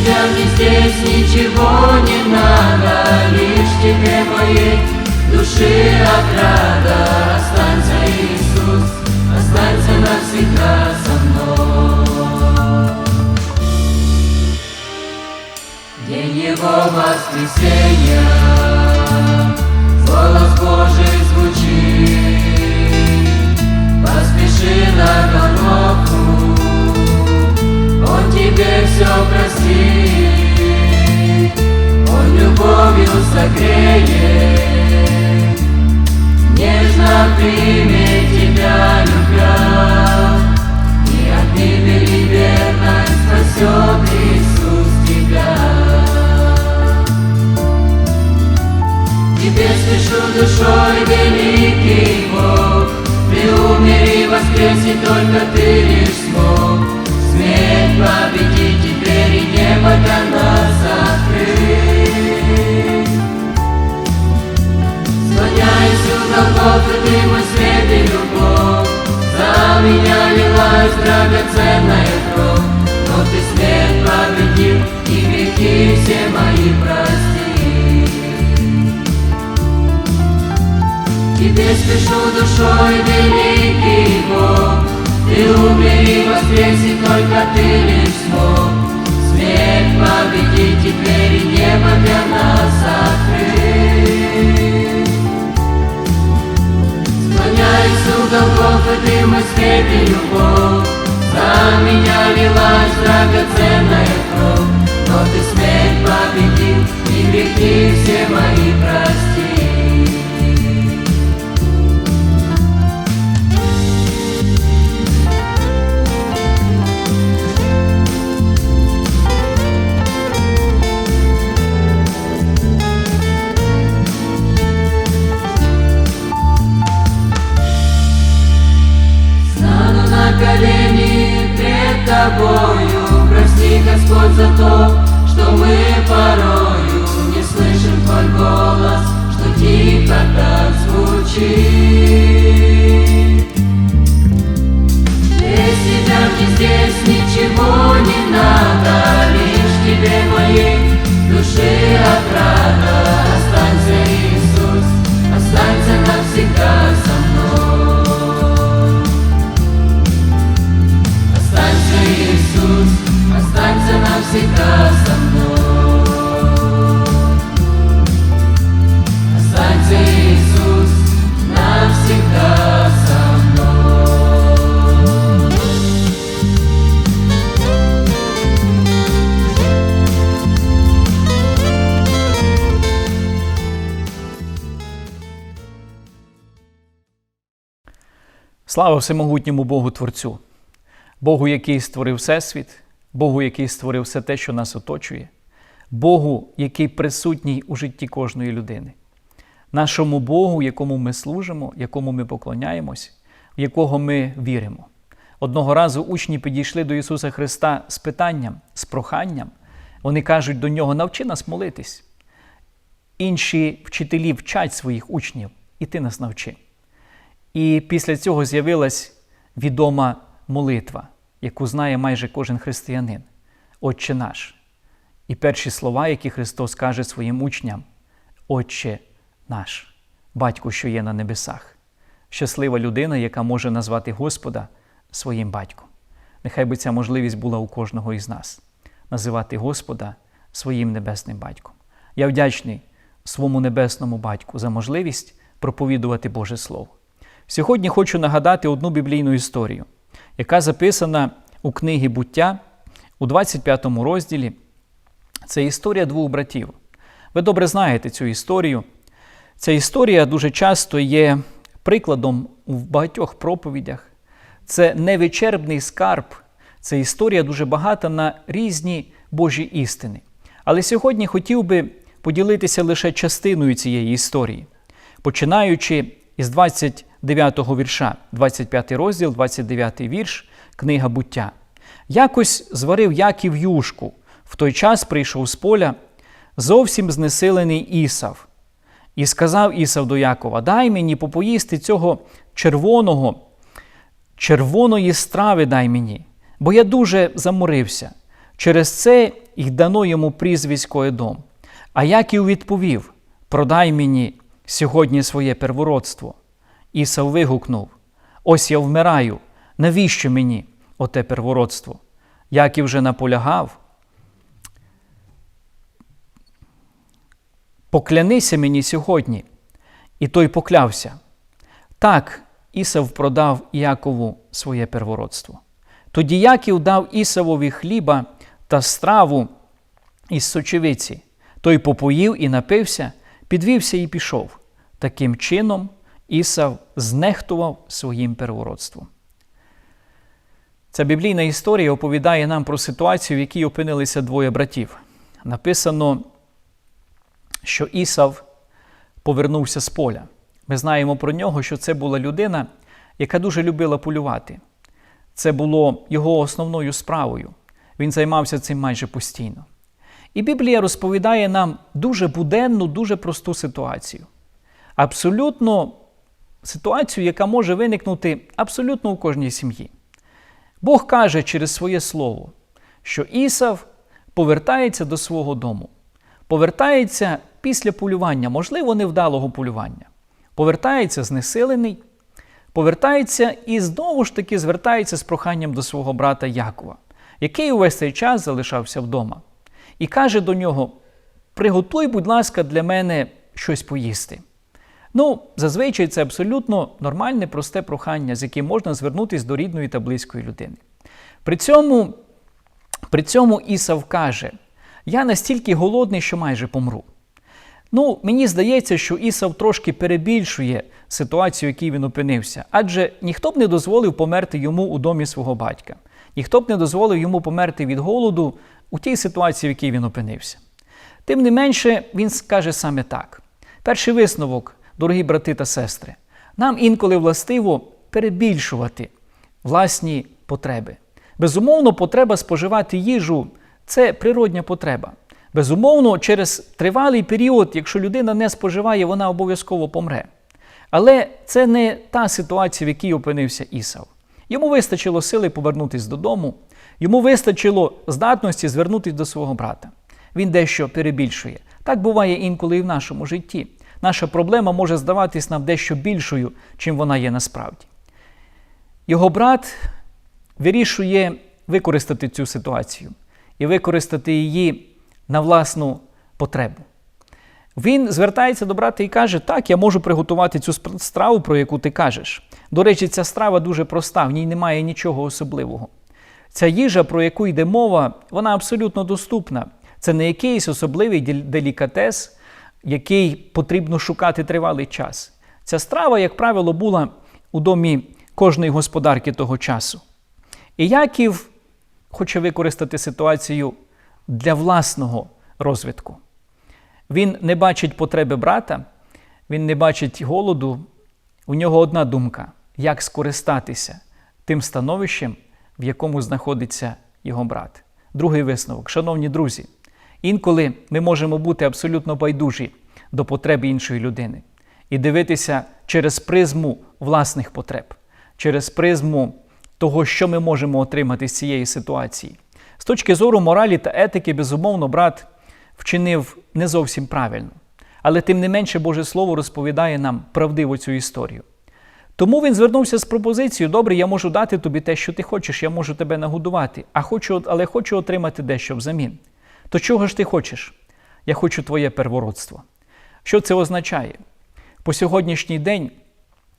Тебя мне здесь ничего не надо, лишь тебе моей души отрада. Останься, Иисус, останься навсегда со мной. День Его воскресения, голос Божий звучит, поспеши на Голгофу, душой, великий Бог, Ты умер и воскрес, и только Ты лишь смог Смерть победить, и двери неба для нас открыть. Склоняюсь у Голгофы, Ты мой свет и любовь, За меня лилась драгоценная кровь, Но Ты смерть победил, и грехи все мои простил. Тебе спешу душой, великий Бог, Ты умер и воскрес, и только Ты лишь смог Смерть победить и неба для нас открыть. Склоняюсь у Голгофы, Ты мой свет и любовь, За меня лилась драгоценная кровь, Но Ты смерть победил, и грехи все мои простил. Голос, что тихо так звучит. Без тебя мне здесь ничего не надо, лишь тебе моей души отрада. Останься, Иисус, останься навсегда со мной. Останься, Иисус, останься навсегда со мной. Слава всемогутньому Богу Творцю, Богу, який створив Всесвіт, Богу, який створив все те, що нас оточує, Богу, який присутній у житті кожної людини, нашому Богу, якому ми служимо, якому ми поклоняємось, в якого ми віримо. Одного разу учні підійшли до Ісуса Христа з питанням, з проханням. Вони кажуть до нього, навчи нас молитись. Інші вчителі вчать своїх учнів, і ти нас навчи. І після цього з'явилась відома молитва, яку знає майже кожен християнин Отче наш. І перші слова, які Христос каже своїм учням: Отче наш, Батько, що є на небесах. Щаслива людина, яка може назвати Господа своїм батьком. Нехай би ця можливість була у кожного із нас називати Господа своїм небесним батьком. Я вдячний своєму небесному батьку за можливість проповідувати Боже Слово. Сьогодні хочу нагадати одну біблійну історію, яка записана у книгі буття у 25 розділі. Це історія двох братів. Ви добре знаєте цю історію. Ця історія дуже часто є прикладом в багатьох проповідях. Це невичерпний скарб, це історія дуже багата на різні Божі істини. Але сьогодні хотів би поділитися лише частиною цієї історії, починаючи із 29 вірша, 25 розділ, 29 вірш, книга буття. Якось зварив Яків юшку. В той час прийшов з поля зовсім знесилений Ісав. І сказав Ісав до Якова: Дай мені попоїсти цього червоного, червоної страви дай мені, бо я дуже заморився. Через це й дано йому прізвисько Едом. А Яків відповів: Продай мені сьогодні своє первородство. Ісав вигукнув: Ось я вмираю, навіщо мені оте первородство? Яків вже наполягав. Поклянися мені сьогодні. І той поклявся. Так, Ісав продав Якову своє первородство. Тоді Яків дав Ісавові хліба та страву із сочевиці. Той попоїв і напився, підвівся і пішов. Таким чином Ісав знехтував своїм первородством. Ця біблійна історія оповідає нам про ситуацію, в якій опинилися двоє братів. Написано, що Ісав повернувся з поля. Ми знаємо про нього, що це була людина, яка дуже любила полювати. Це було його основною справою. Він займався цим майже постійно. І Біблія розповідає нам дуже буденну, дуже просту ситуацію. Абсолютно ситуацію, яка може виникнути абсолютно у кожній сім'ї. Бог каже через своє слово, що Ісав повертається до свого дому, повертається після полювання, можливо, невдалого полювання, повертається знесилений, повертається і знову ж таки звертається з проханням до свого брата Якова, який увесь цей час залишався вдома, і каже до нього: Приготуй, будь ласка, для мене щось поїсти. Ну, зазвичай це абсолютно нормальне, просте прохання, з яким можна звернутися до рідної та близької людини. При цьому, при цьому Ісав каже: Я настільки голодний, що майже помру. Ну, мені здається, що Ісав трошки перебільшує ситуацію, в якій він опинився, адже ніхто б не дозволив померти йому у домі свого батька, ніхто б не дозволив йому померти від голоду у тій ситуації, в якій він опинився. Тим не менше, він скаже саме так: перший висновок, дорогі брати та сестри, нам інколи властиво перебільшувати власні потреби. Безумовно, потреба споживати їжу це природня потреба. Безумовно, через тривалий період, якщо людина не споживає, вона обов'язково помре. Але це не та ситуація, в якій опинився Ісав. Йому вистачило сили повернутися додому, йому вистачило здатності звернутися до свого брата. Він дещо перебільшує. Так буває інколи і в нашому житті. Наша проблема може здаватись нам дещо більшою, чим вона є насправді. Його брат вирішує використати цю ситуацію і використати її на власну потребу. Він звертається до брата і каже: Так, я можу приготувати цю страву, про яку ти кажеш. До речі, ця страва дуже проста, в ній немає нічого особливого. Ця їжа, про яку йде мова, вона абсолютно доступна. Це не якийсь особливий делікатес, який потрібно шукати тривалий час. Ця страва, як правило, була у домі кожної господарки того часу. І Яків хоче використати ситуацію для власного розвитку. Він не бачить потреби брата, він не бачить голоду. У нього одна думка як скористатися тим становищем, в якому знаходиться його брат. Другий висновок, шановні друзі, інколи ми можемо бути абсолютно байдужі до потреб іншої людини і дивитися через призму власних потреб, через призму того, що ми можемо отримати з цієї ситуації. З точки зору моралі та етики, безумовно, брат вчинив не зовсім правильно. Але тим не менше Боже Слово розповідає нам правдиво цю історію. Тому він звернувся з пропозицією: добре, я можу дати тобі те, що ти хочеш, я можу тебе нагодувати, а хочу, але хочу отримати дещо взамін. То чого ж ти хочеш? Я хочу твоє первородство. Що це означає? По сьогоднішній день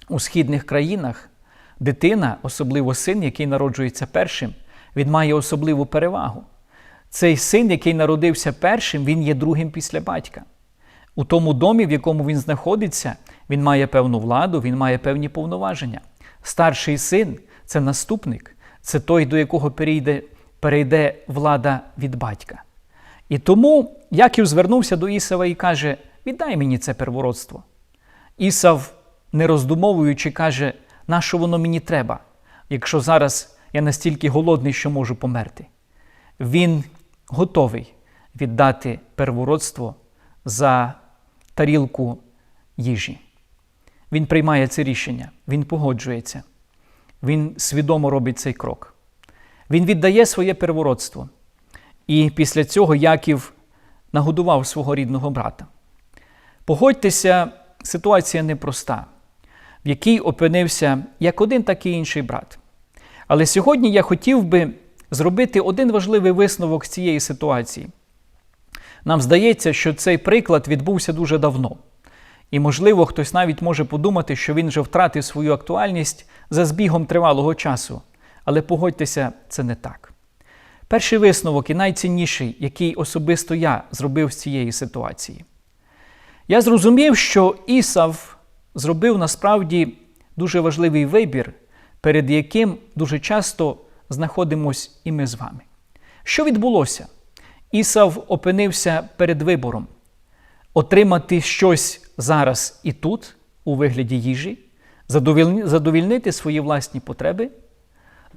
у східних країнах дитина, особливо син, який народжується першим, він має особливу перевагу. Цей син, який народився першим, він є другим після батька. У тому домі, в якому він знаходиться, він має певну владу, він має певні повноваження. Старший син це наступник, це той, до якого перейде, перейде влада від батька. І тому Яків звернувся до Ісава і каже: Віддай мені це первородство. Ісав, не роздумовуючи, каже, нащо воно мені треба, якщо зараз я настільки голодний, що можу померти. Він готовий віддати первородство за тарілку їжі. Він приймає це рішення, він погоджується, він свідомо робить цей крок. Він віддає своє первородство. І після цього Яків нагодував свого рідного брата. Погодьтеся, ситуація непроста, в якій опинився як один, так і інший брат. Але сьогодні я хотів би зробити один важливий висновок з цієї ситуації. Нам здається, що цей приклад відбувся дуже давно. І, можливо, хтось навіть може подумати, що він вже втратив свою актуальність за збігом тривалого часу. Але погодьтеся, це не так. Перший висновок і найцінніший, який особисто я зробив з цієї ситуації. Я зрозумів, що Ісав зробив насправді дуже важливий вибір, перед яким дуже часто знаходимось і ми з вами. Що відбулося? Ісав опинився перед вибором отримати щось зараз і тут, у вигляді їжі, задовільнити свої власні потреби,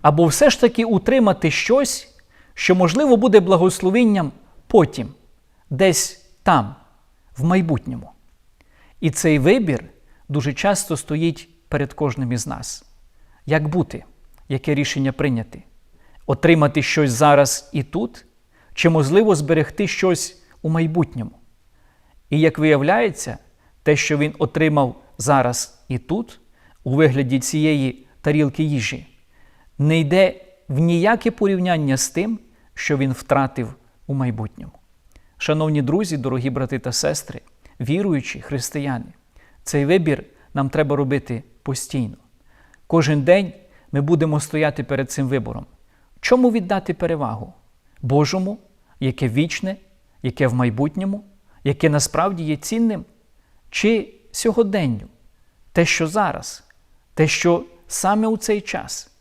або все ж таки утримати щось, що, можливо, буде благословенням потім, десь там, в майбутньому. І цей вибір дуже часто стоїть перед кожним із нас. Як бути, яке рішення прийняти? Отримати щось зараз і тут, чи можливо зберегти щось у майбутньому? І як виявляється, те, що він отримав зараз і тут, у вигляді цієї тарілки їжі, не йде в ніяке порівняння з тим, що він втратив у майбутньому. Шановні друзі, дорогі брати та сестри, віруючі християни, цей вибір нам треба робити постійно. Кожен день ми будемо стояти перед цим вибором. Чому віддати перевагу? Божому, яке вічне, яке в майбутньому, яке насправді є цінним, чи сьогоденню, те, що зараз, те, що саме у цей час.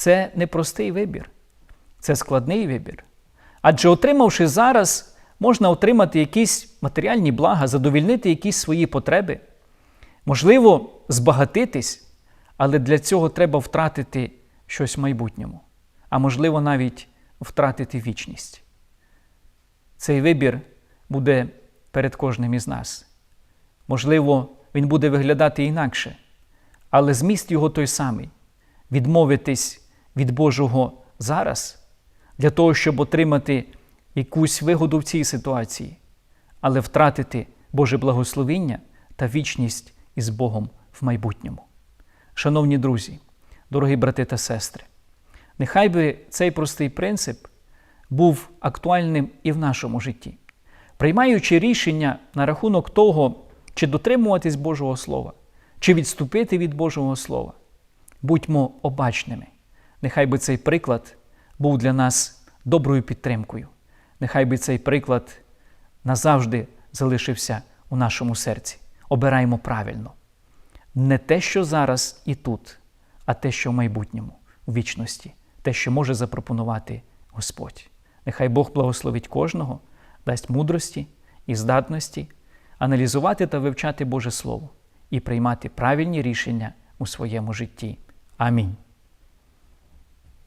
Це непростий вибір, це складний вибір. Адже отримавши зараз, можна отримати якісь матеріальні блага, задовільнити якісь свої потреби, можливо, збагатитись, але для цього треба втратити щось в майбутньому, а можливо, навіть втратити вічність. Цей вибір буде перед кожним із нас. Можливо, він буде виглядати інакше, але зміст його той самий відмовитись від Божого зараз для того, щоб отримати якусь вигоду в цій ситуації, але втратити Боже благословіння та вічність із Богом в майбутньому. Шановні друзі, дорогі брати та сестри, нехай би цей простий принцип був актуальним і в нашому житті, приймаючи рішення на рахунок того, чи дотримуватись Божого Слова, чи відступити від Божого Слова. Будьмо обачними. Нехай би цей приклад був для нас доброю підтримкою. Нехай би цей приклад назавжди залишився у нашому серці. Обираємо правильно. Не те, що зараз і тут, а те, що в майбутньому, у вічності, те, що може запропонувати Господь. Нехай Бог благословить кожного, дасть мудрості і здатності аналізувати та вивчати Боже Слово і приймати правильні рішення у своєму житті. Амінь.